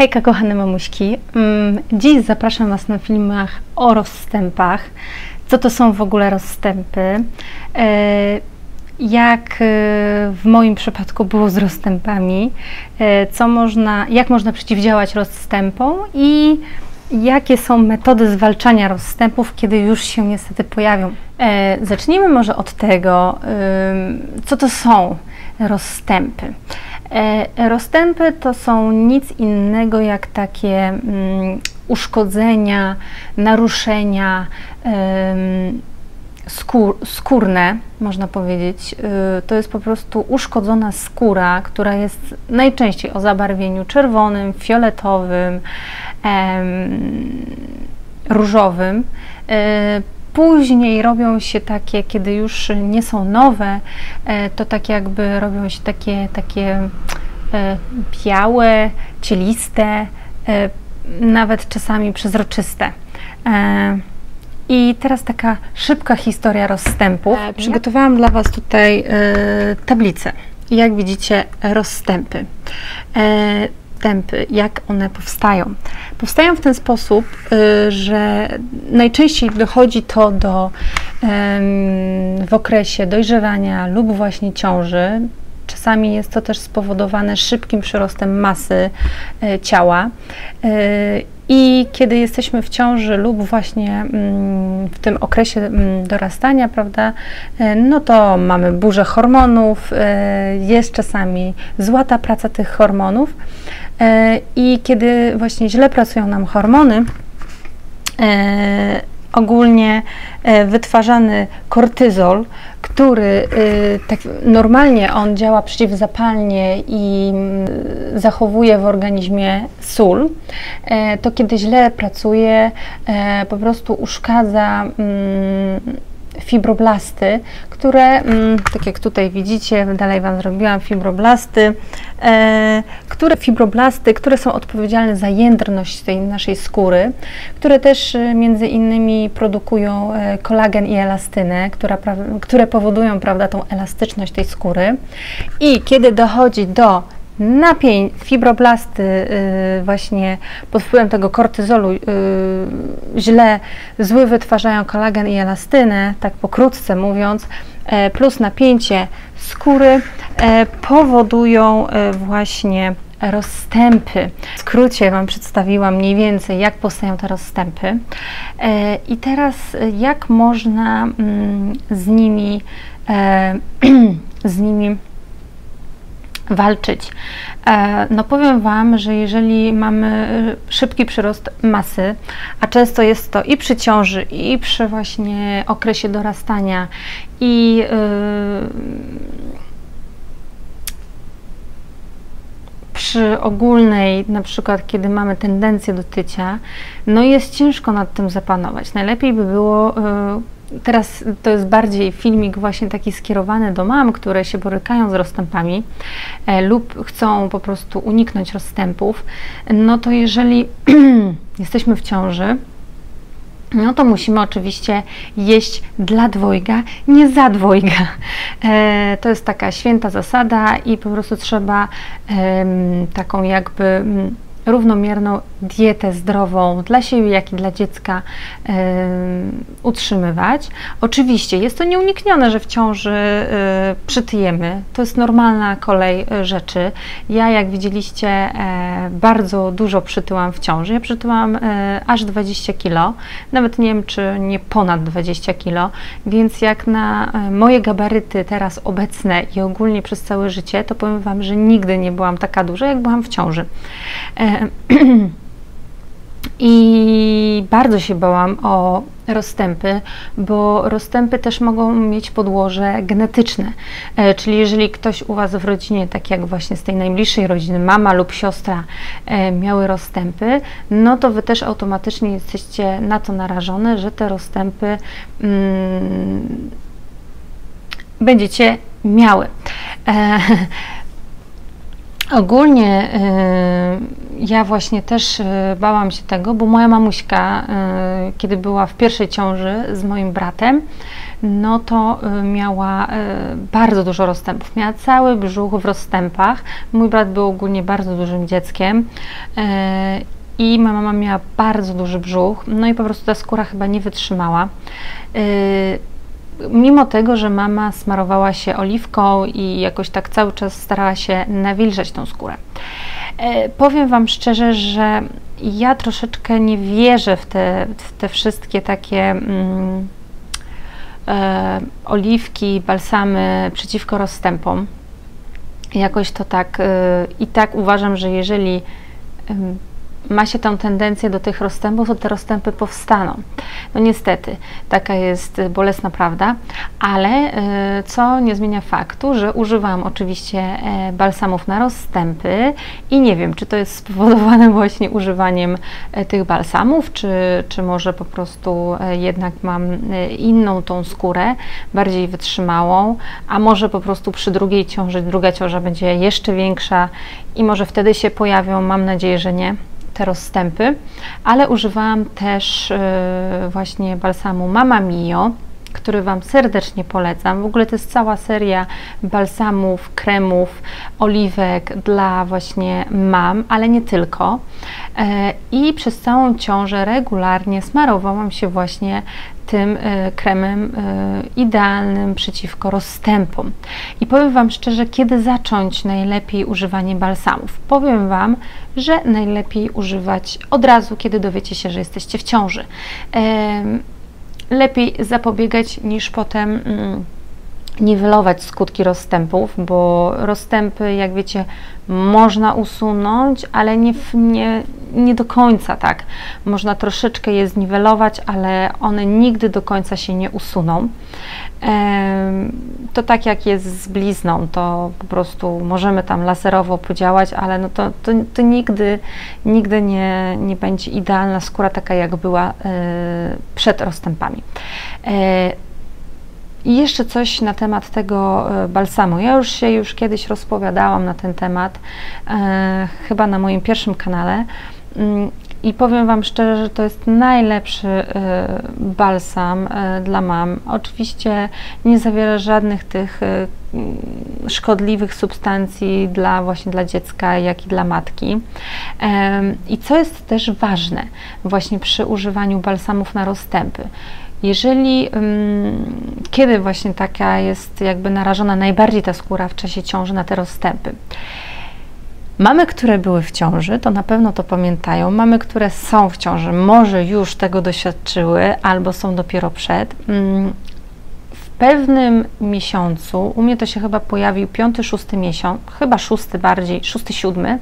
Hejka kochane mamuśki. Mm, Dziś zapraszam Was na filmach o rozstępach. Co to są w ogóle rozstępy? E, Jak e, w moim przypadku było z rozstępami? E, Co można, jak można przeciwdziałać rozstępom i jakie są metody zwalczania rozstępów, kiedy już się niestety pojawią? Zacznijmy może od tego, co to są rozstępy. E, Rozstępy to są nic innego jak takie mm, uszkodzenia, naruszenia skórne, można powiedzieć. Y, To jest po prostu uszkodzona skóra, która jest najczęściej o zabarwieniu czerwonym, fioletowym, różowym. Y, Później robią się takie, kiedy już nie są nowe, e, to tak jakby robią się takie, takie e, białe, cieliste, e, nawet czasami przezroczyste. I teraz taka szybka historia rozstępów. Przygotowałam dla Was tutaj tablicę. Jak widzicie, rozstępy. E, jak one powstają? Powstają w ten sposób, y, że najczęściej dochodzi to do w okresie dojrzewania lub właśnie ciąży. Czasami jest to też spowodowane szybkim przyrostem masy e, ciała. I kiedy jesteśmy w ciąży lub właśnie mm, w tym okresie mm, dorastania, prawda, e, no to mamy burzę hormonów, e, jest czasami zła ta praca tych hormonów. E, I kiedy właśnie źle pracują nam hormony, ogólnie e, wytwarzany kortyzol, który e, tak normalnie on działa przeciwzapalnie i mm, zachowuje w organizmie sól, e, to kiedy źle pracuje, po prostu uszkadza mm, fibroblasty, które, mm, tak jak tutaj widzicie, dalej Wam zrobiłam fibroblasty, e, które fibroblasty, które są odpowiedzialne za jędrność tej naszej skóry, które też e, między innymi produkują e, kolagen i elastynę, która, które powodują, prawda, tą elastyczność tej skóry. I kiedy dochodzi do napięć, fibroblasty y, właśnie pod wpływem tego kortyzolu y, źle, zły wytwarzają kolagen i elastynę, tak pokrótce mówiąc, e, plus napięcie skóry e, powodują e, właśnie rozstępy. W skrócie Wam przedstawiłam mniej więcej, jak powstają te rozstępy. I teraz, jak można mm, z nimi, z nimi walczyć. E, No powiem Wam, że jeżeli mamy e, szybki przyrost masy, a często jest to i przy ciąży, i przy właśnie okresie dorastania, i przy ogólnej, na przykład kiedy mamy tendencję do tycia, no jest ciężko nad tym zapanować. Najlepiej by było, y, teraz to jest bardziej filmik właśnie taki skierowany do mam, które się borykają z rozstępami e, lub chcą po prostu uniknąć rozstępów, no to jeżeli jesteśmy w ciąży, no to musimy oczywiście jeść dla dwojga, nie za dwojga. E, to jest taka święta zasada i po prostu trzeba em, taką jakby mm, równomierną dietę zdrową dla siebie, jak i dla dziecka em, utrzymywać. Oczywiście jest to nieuniknione, że w ciąży e, przytyjemy. To jest normalna kolej e, rzeczy. Ja, jak widzieliście, e, bardzo dużo przytyłam w ciąży. Ja przytyłam aż 20 kg, nawet nie wiem, czy nie ponad 20 kg, więc jak na moje gabaryty teraz obecne i ogólnie przez całe życie, to powiem Wam, że nigdy nie byłam taka duża, jak byłam w ciąży. I bardzo się bałam o rozstępy, bo rozstępy też mogą mieć podłoże genetyczne. E, Czyli jeżeli ktoś u Was w rodzinie, tak jak właśnie z tej najbliższej rodziny, mama lub siostra e, miały rozstępy, no to Wy też automatycznie jesteście na to narażone, że te rozstępy mm, będziecie miały. E, Ogólnie y, ja właśnie też y, bałam się tego, bo moja mamuśka, y, kiedy była w pierwszej ciąży z moim bratem, no to miała bardzo dużo rozstępów. Miała cały brzuch w rozstępach. Mój brat był ogólnie bardzo dużym dzieckiem i moja mama miała bardzo duży brzuch, no i po prostu ta skóra chyba nie wytrzymała. Mimo tego, że mama smarowała się oliwką i jakoś tak cały czas starała się nawilżać tą skórę. E, powiem Wam szczerze, że ja troszeczkę nie wierzę w te, w te wszystkie takie mm, e, oliwki, balsamy przeciwko rozstępom. Jakoś to tak e, i tak uważam, że jeżeli ma się tę tendencję do tych rozstępów, to te rozstępy powstaną. No niestety, taka jest bolesna prawda, ale y, co nie zmienia faktu, że używam oczywiście e, balsamów na rozstępy i nie wiem, czy to jest spowodowane właśnie używaniem e, tych balsamów, czy, czy może po prostu e, jednak mam inną tą skórę, bardziej wytrzymałą, a może po prostu przy drugiej ciąży, druga ciąża będzie jeszcze większa i może wtedy się pojawią, mam nadzieję, że nie, te rozstępy, ale używałam też e, właśnie balsamu Mama Mio, który Wam serdecznie polecam. W ogóle to jest cała seria balsamów, kremów, oliwek dla właśnie mam, ale nie tylko. E, I przez całą ciążę regularnie smarowałam się właśnie tym e, kremem e, idealnym przeciwko rozstępom. I powiem Wam szczerze, kiedy zacząć najlepiej używanie balsamów? Powiem Wam, że najlepiej używać od razu, kiedy dowiecie się, że jesteście w ciąży lepiej zapobiegać niż potem mm, niwelować skutki rozstępów, bo rozstępy, jak wiecie, można usunąć, ale nie, nie, nie do końca tak. Można troszeczkę je zniwelować, ale one nigdy do końca się nie usuną. To tak jak jest z blizną, to po prostu możemy tam laserowo podziałać, ale no to, to, to nigdy, nigdy nie, nie będzie idealna skóra taka, jak była e, przed rozstępami. E, i jeszcze coś na temat tego e, balsamu. Ja już się już kiedyś rozpowiadałam na ten temat, chyba na moim pierwszym kanale. Mm, I powiem Wam szczerze, że to jest najlepszy e, balsam e, dla mam. Oczywiście nie zawiera żadnych tych e, szkodliwych substancji dla właśnie dla dziecka, jak i dla matki. I co jest też ważne właśnie przy używaniu balsamów na rozstępy. Jeżeli, kiedy właśnie taka jest jakby narażona najbardziej ta skóra w czasie ciąży na te rozstępy? Mamy, które były w ciąży, to na pewno to pamiętają. Mamy, które są w ciąży, może już tego doświadczyły albo są dopiero przed. W pewnym miesiącu, u mnie to się chyba pojawił piąty, szósty miesiąc, chyba szósty bardziej, szósty, siódmy,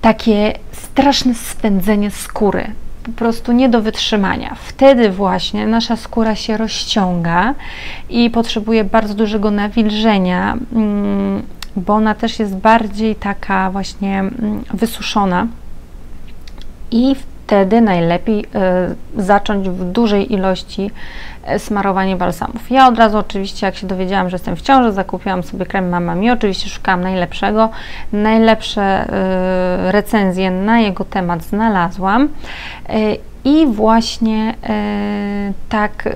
takie straszne spędzenie skóry po prostu nie do wytrzymania. Wtedy właśnie nasza skóra się rozciąga i potrzebuje bardzo dużego nawilżenia, mm, bo ona też jest bardziej taka właśnie mm, wysuszona i wtedy najlepiej y, zacząć w dużej ilości y, smarowanie balsamów. Ja od razu oczywiście, jak się dowiedziałam, że jestem w ciąży, zakupiłam sobie krem Mama Mi, oczywiście szukałam najlepszego. Najlepsze y, recenzje na jego temat znalazłam i właśnie tak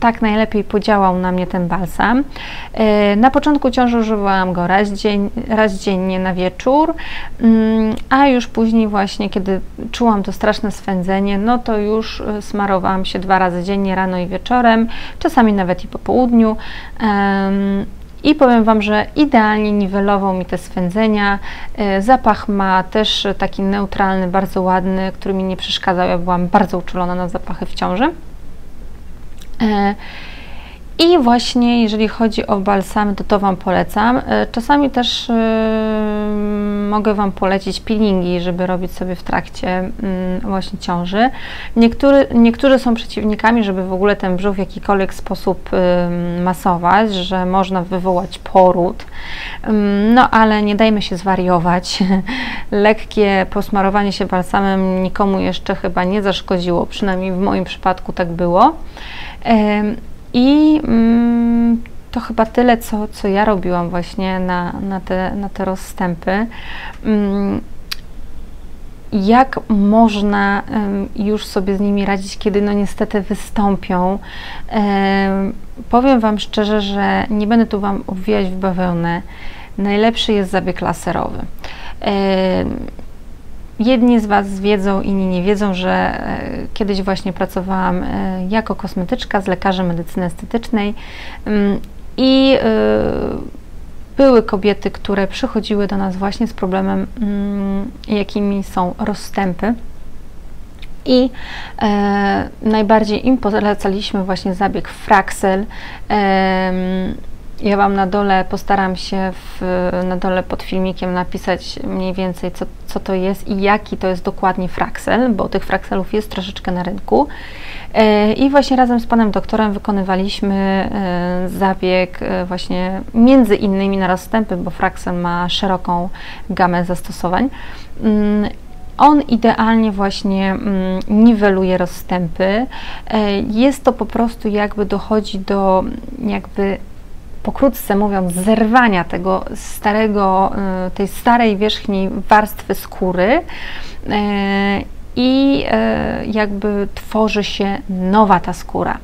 tak najlepiej podziałał na mnie ten balsam. E, na początku ciąży używałam go raz, dzień, raz dziennie na wieczór, mm, a już później właśnie, kiedy czułam to straszne swędzenie, no to już e, smarowałam się dwa razy dziennie, rano i wieczorem, czasami nawet i po południu. I powiem Wam, że idealnie niwelował mi te swędzenia. E, zapach ma też taki neutralny, bardzo ładny, który mi nie przeszkadzał. Ja byłam bardzo uczulona na zapachy w ciąży. E, I właśnie jeżeli chodzi o balsamy, to to Wam polecam. E, czasami też yy, mogę Wam polecić peelingi, żeby robić sobie w trakcie yy, właśnie ciąży. Niektóry, niektórzy są przeciwnikami, żeby w ogóle ten brzuch w jakikolwiek sposób yy, masować, że można wywołać poród. No ale nie dajmy się zwariować. Lekkie posmarowanie się balsamem nikomu jeszcze chyba nie zaszkodziło, przynajmniej w moim przypadku tak było. I mm, to chyba tyle, co, co ja robiłam właśnie na, na, te, na te rozstępy. Mm, jak można już sobie z nimi radzić, kiedy no niestety wystąpią. Powiem Wam szczerze, że nie będę tu Wam obwijać w bawełnę. Najlepszy jest zabieg laserowy. Jedni z Was wiedzą, inni nie wiedzą, że e, kiedyś właśnie pracowałam e, jako kosmetyczka z lekarzem medycyny estetycznej mm, i e, były kobiety, które przychodziły do nas właśnie z problemem, mm, jakimi są rozstępy. I najbardziej im polecaliśmy właśnie zabieg Fraxel. Ja Wam na dole postaram się w, na dole pod filmikiem napisać mniej więcej, co, co to jest i jaki to jest dokładnie fraksel, bo tych frakselów jest troszeczkę na rynku. E, I właśnie razem z panem doktorem wykonywaliśmy e, zabieg e, właśnie między innymi na rozstępy, bo fraksel ma szeroką gamę zastosowań. Mm, on idealnie właśnie mm, niweluje rozstępy. Jest to po prostu jakby dochodzi do jakby pokrótce mówiąc, zerwania tego starego, y, tej starej wierzchniej warstwy skóry y, i y, jakby tworzy się nowa ta skóra.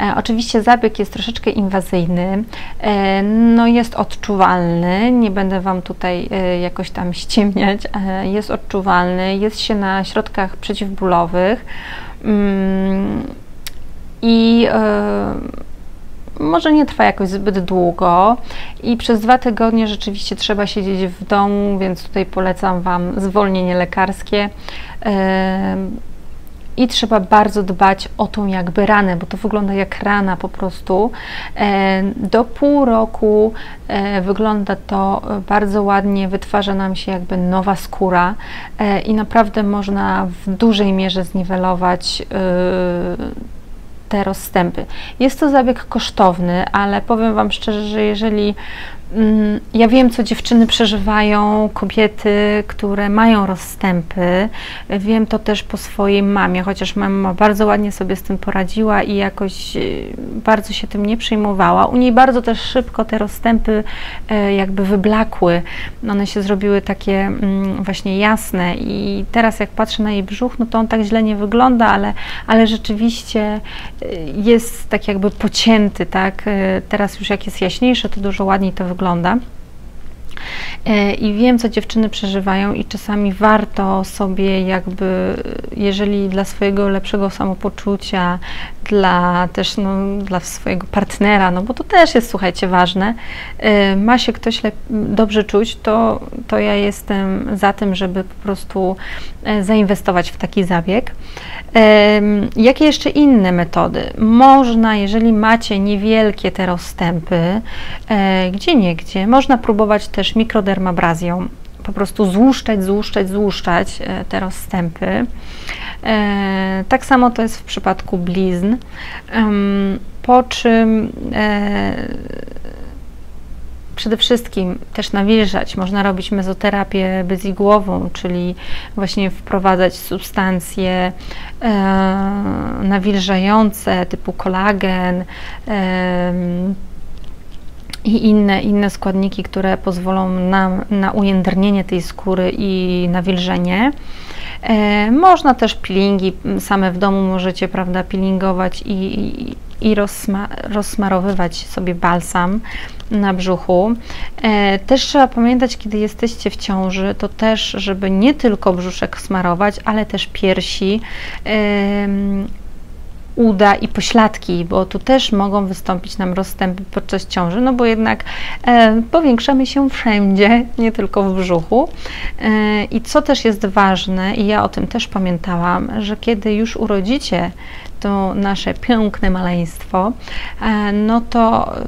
E, oczywiście zabieg jest troszeczkę inwazyjny, e, no jest odczuwalny, nie będę Wam tutaj e, jakoś tam ściemniać, jest odczuwalny, jest się na środkach przeciwbólowych mm, i może nie trwa jakoś zbyt długo i przez dwa tygodnie rzeczywiście trzeba siedzieć w domu, więc tutaj polecam Wam zwolnienie lekarskie. I trzeba bardzo dbać o tą jakby ranę, bo to wygląda jak rana po prostu. Do pół roku e, wygląda to bardzo ładnie, wytwarza nam się jakby nowa skóra e, i naprawdę można w dużej mierze zniwelować e, te rozstępy. Jest to zabieg kosztowny, ale powiem Wam szczerze, że jeżeli ja wiem, co dziewczyny przeżywają, kobiety, które mają rozstępy. Wiem to też po swojej mamie, chociaż mama bardzo ładnie sobie z tym poradziła i jakoś y, bardzo się tym nie przejmowała. U niej bardzo też szybko te rozstępy e, jakby wyblakły. One się zrobiły takie mm, właśnie jasne i teraz jak patrzę na jej brzuch, no to on tak źle nie wygląda, ale, ale rzeczywiście y, jest tak jakby pocięty, tak? E, teraz już jak jest jaśniejsze, to dużo ładniej to wygląda wygląda. E, I wiem, co dziewczyny przeżywają, i czasami warto sobie, jakby, jeżeli dla swojego lepszego samopoczucia, dla też no, dla swojego partnera, no bo to też jest, słuchajcie, ważne, e, ma się ktoś dobrze czuć, to, to ja jestem za tym, żeby po prostu e, zainwestować w taki zabieg. Jakie jeszcze inne metody? Można, jeżeli macie niewielkie te rozstępy, gdzie nie gdzie, można próbować też mikrodermabrazją, po prostu złuszczać, złuszczać, złuszczać e, te rozstępy. E, tak samo to jest w przypadku blizn. Po czym e, przede wszystkim też nawilżać. Można robić mezoterapię bezigłową, czyli właśnie wprowadzać substancje nawilżające typu kolagen, i inne, inne składniki, które pozwolą nam na ujędrnienie tej skóry i nawilżenie. E, można też peelingi same w domu możecie, prawda, peelingować i, i, i rozsma, rozsmarowywać sobie balsam na brzuchu. E, też trzeba pamiętać, kiedy jesteście w ciąży, to też, żeby nie tylko brzuszek smarować, ale też piersi. E, uda i pośladki, bo tu też mogą wystąpić nam rozstępy podczas ciąży, no bo jednak e, powiększamy się wszędzie, nie tylko w brzuchu. E, I co też jest ważne, i ja o tym też pamiętałam, że kiedy już urodzicie to nasze piękne maleństwo, e, no to e,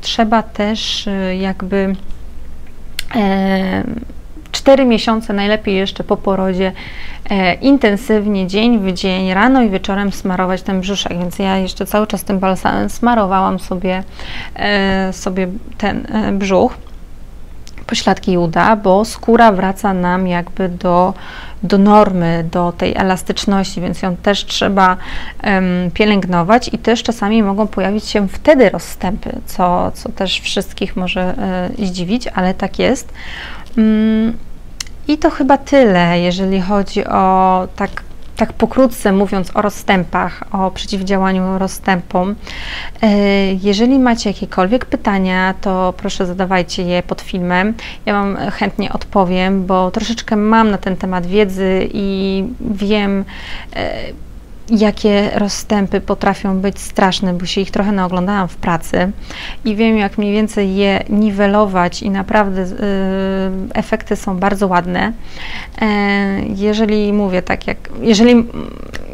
trzeba też e, jakby e, 4 miesiące, najlepiej jeszcze po porodzie, e, intensywnie dzień w dzień, rano i wieczorem smarować ten brzuszek, więc ja jeszcze cały czas tym balsamem smarowałam sobie, e, sobie ten e, brzuch pośladki uda, bo skóra wraca nam jakby do, do normy, do tej elastyczności, więc ją też trzeba pielęgnować i też czasami mogą pojawić się wtedy rozstępy, co, co też wszystkich może e, zdziwić, ale tak jest. Um, I to chyba tyle, jeżeli chodzi o tak tak pokrótce mówiąc o rozstępach, o przeciwdziałaniu rozstępom. E, jeżeli macie jakiekolwiek pytania, to proszę zadawajcie je pod filmem. Ja Wam chętnie odpowiem, bo troszeczkę mam na ten temat wiedzy i wiem, e, jakie rozstępy potrafią być straszne, bo się ich trochę naoglądałam w pracy i wiem, jak mniej więcej je niwelować i naprawdę y, efekty są bardzo ładne. E, jeżeli mówię tak jak, jeżeli,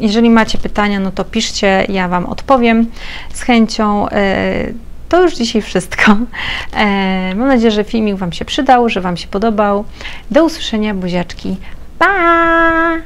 jeżeli macie pytania, no to piszcie, ja Wam odpowiem z chęcią. E, to już dzisiaj wszystko. E, mam nadzieję, że filmik Wam się przydał, że Wam się podobał. Do usłyszenia, buziaczki. Pa!